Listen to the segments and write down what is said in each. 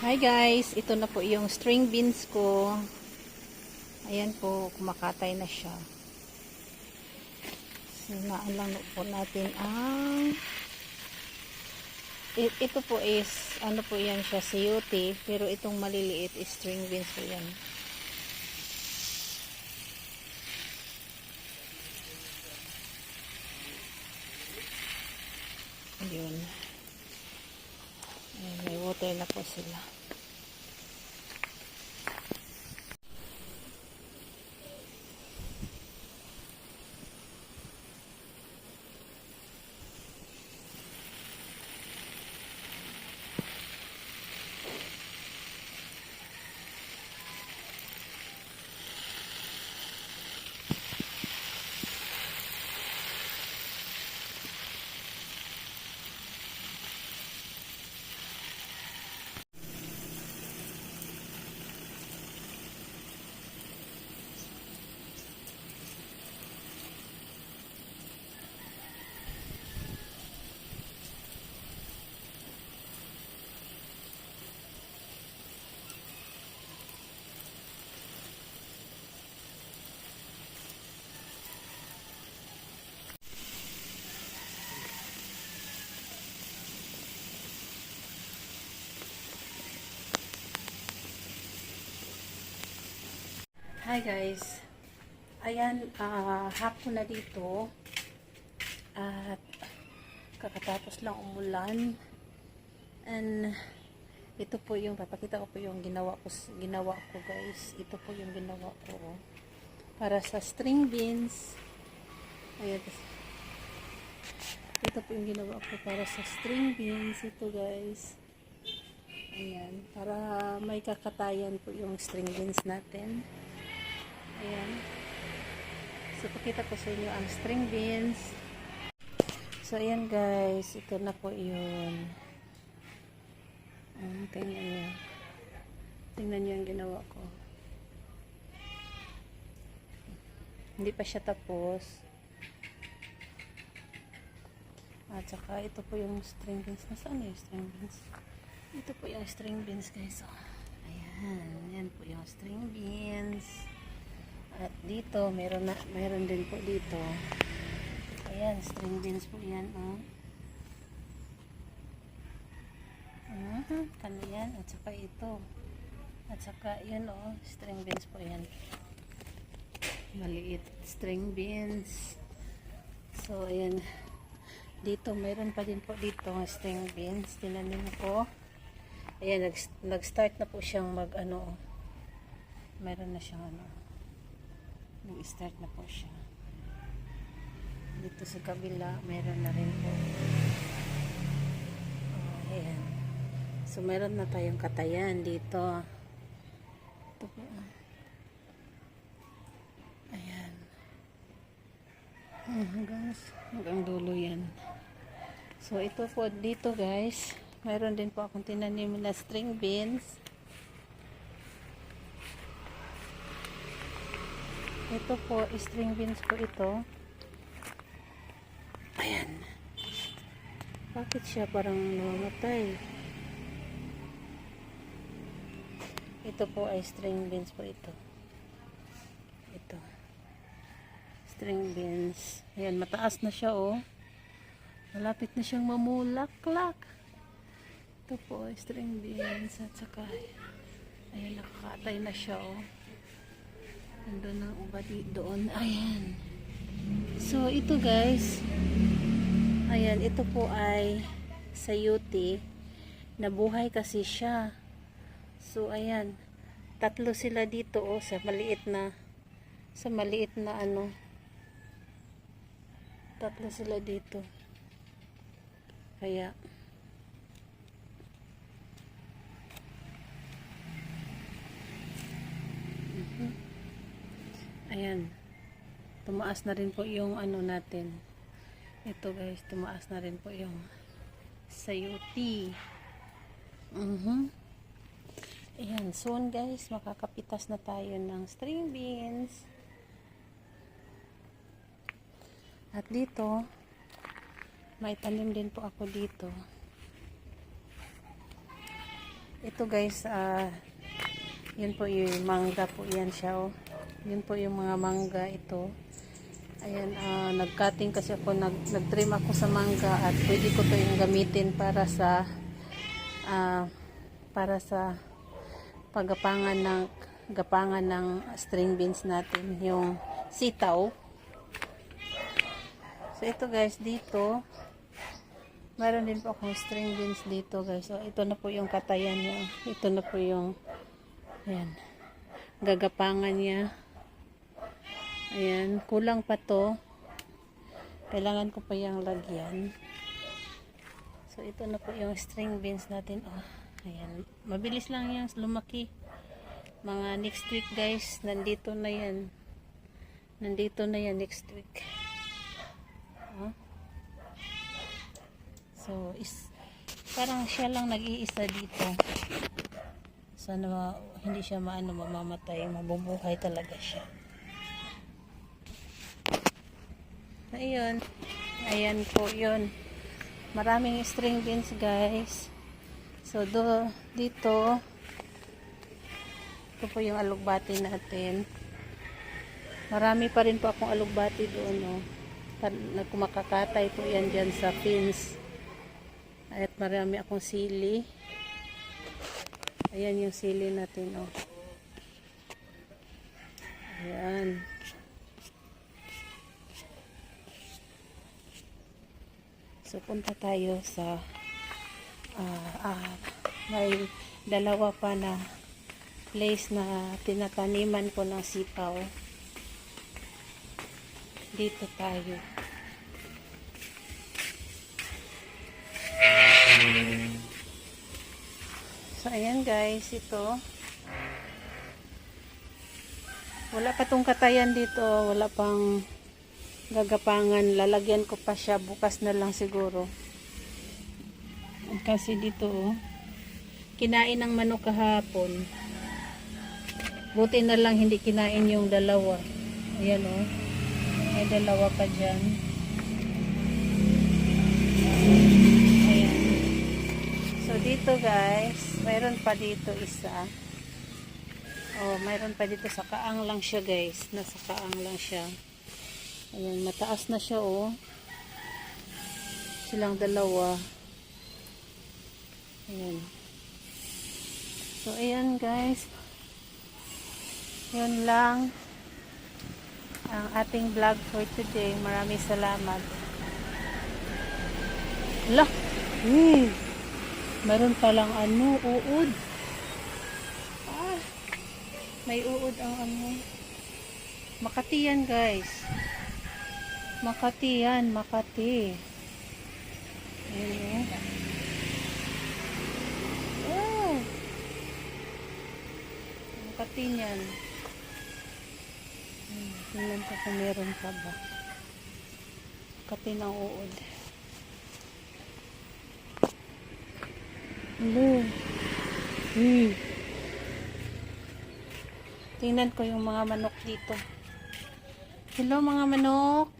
Hi guys, ito na po yung string beans ko. Ayan po, kumakatay na siya. Sinaan lang po natin ang ito po is ano po yan siya, sayote, pero itong maliliit is string beans po yan. Ayun. Ayan, may water na po sila. Hi guys. Ayan, ah, hapon na dito. At kakatapos lang umulan. And ito po yung papakita ko po yung ginawa ko ginawa ko guys. Ito po yung ginawa ko para sa string beans. Ayan. Ito po yung ginawa ko para sa string beans ito guys. Ayan, para may kakatayan po yung string beans natin. Ayan. So, pakita ko sa inyo ang string beans. So, ayan guys. Ito na po yun. Um, tingnan nyo. Tingnan nyo yung ginawa ko. Hindi pa siya tapos. At saka, ito po yung string beans. Nasaan yung string beans? Ito po yung string beans guys. Oh. Ayan. Yan po yung string beans. At dito, meron na, meron din po dito. Ayan, string beans po yan, oh. Uh kano yan? At saka ito. At saka, yan, oh, string beans po yan. Maliit string beans. So, ayan. Dito, meron pa din po dito ang string beans. Tinanim ko. Ayan, nag, nag-start na po siyang mag, ano, meron na siyang, ano, nag-start na po siya. Dito sa kabila, meron na rin po. Oh, ayan. So, meron na tayong katayan dito. Ito po. ah. Ayan. Hmm, hanggang, hanggang dulo yan. So, ito po dito guys. Meron din po akong tinanim na string beans. Ito po, string beans po ito. Ayan. Bakit siya parang namamatay? Ito po ay string beans po ito. Ito. String beans. Ayan, mataas na siya oh. Malapit na siyang mamulaklak. Ito po string beans. At saka, ayan, nakakatay na siya oh. Nandun ang uba di doon. Ayan. So, ito guys. Ayan, ito po ay sayuti. Nabuhay kasi siya. So, ayan. Tatlo sila dito, oh, sa maliit na, sa maliit na ano. Tatlo sila dito. Kaya, Mhm. Ayan. Tumaas na rin po yung ano natin. Ito guys, tumaas na rin po yung sayuti. Mhm. Ayan, soon guys, makakapitas na tayo ng string beans. At dito, may tanim din po ako dito. ito guys, ah, yun po yung mangga po yan siya, oh. Yun po yung mga mangga ito. Ayan, ah, nag-cutting kasi ako, nag, nag-trim ako sa mangga at pwede ko to yung gamitin para sa, ah, para sa paggapangan ng gapangan ng string beans natin, yung sitaw. So, ito guys, dito, Meron din po akong string beans dito guys. So, ito na po yung katayan niya. Ito na po yung ayan, gagapangan niya. Ayan, kulang pa to. Kailangan ko pa yung lagyan. So, ito na po yung string beans natin. Oh, ayan. Mabilis lang yung lumaki. Mga next week guys, nandito na yan. Nandito na yan next week. Oh. So, is, parang siya lang nag-iisa dito. Sana hindi siya maano mamamatay, mabubuhay talaga siya. Ayun. Ayan po yun. Maraming string beans guys. So, do, dito, ito po yung alugbati natin. Marami pa rin po akong alugbati doon, no. Na kumakakatay po yan dyan sa fins. At marami akong sili. Ayan yung sili natin, oh. Ayan. So, punta tayo sa ah ah, may dalawa pa na place na tinataniman ko ng sipaw. Dito tayo. So, ayan guys, ito. Wala pa tong katayan dito. Wala pang gagapangan. Lalagyan ko pa siya. Bukas na lang siguro. Kasi dito, oh, kinain ng manok kahapon. Buti na lang hindi kinain yung dalawa. Ayan, oh. May dalawa pa dyan. Ayan. So, dito guys, mayroon pa dito isa. Oh, mayroon pa dito sa kaang lang siya guys. Nasa kaang lang siya. Ayan, mataas na siya oh. Silang dalawa. Ayan. So, ayan guys. Yun lang ang ating vlog for today. Maraming salamat. Lah! Hmm. Meron palang ano, uod. Ah, may uod ang ano. Makati yan guys. Makati yan, Makati. Ayan oh. Makati yan. Hmm, tingnan ko kung meron pa ba. Makati ng uod. Hello. Hmm. Tingnan ko yung mga manok dito. Hello mga manok.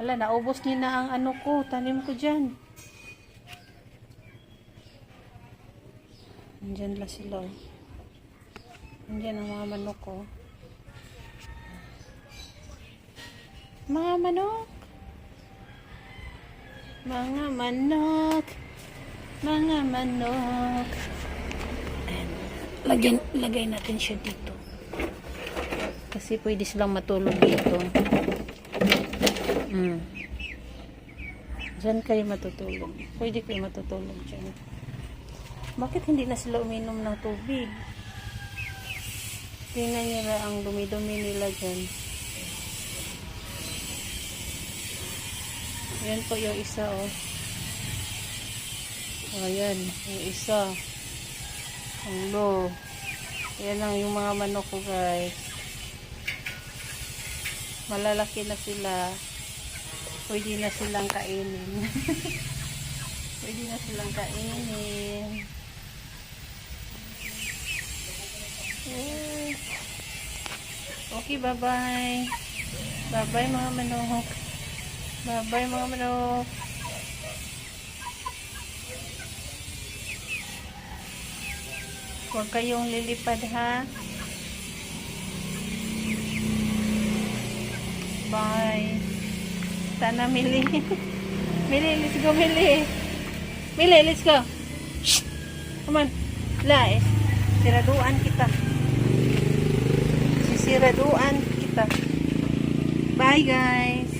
Hala, naubos niyo na ang ano ko. Tanim ko dyan. Andyan lang sila. oh. Andyan ang mga manok ko. Mga manok. Mga manok. Mga manok. Ayan. Lagyan, lagay natin siya dito. Kasi pwede silang matulog dito. Mm. Diyan kayo matutulog. Pwede kayo matutulog dyan. Bakit hindi na sila uminom ng tubig? Tingnan na ang dumi-dumi nila dyan. Yan po yung isa oh. Ayan, yung isa. Hello. Yan ang yung mga manok ko guys. Malalaki na sila. Pwede na silang kainin. Pwede na silang kainin. Eh. Okay, bye-bye. Bye-bye mga manok. Bye-bye mga manok. Huwag kayong lilipad ha. Bye. Sana Mili. Mili, let's go Mili. Mili, let's go. Come on. Lai. Siraduan kita. Sisiraduan kita. Bye guys.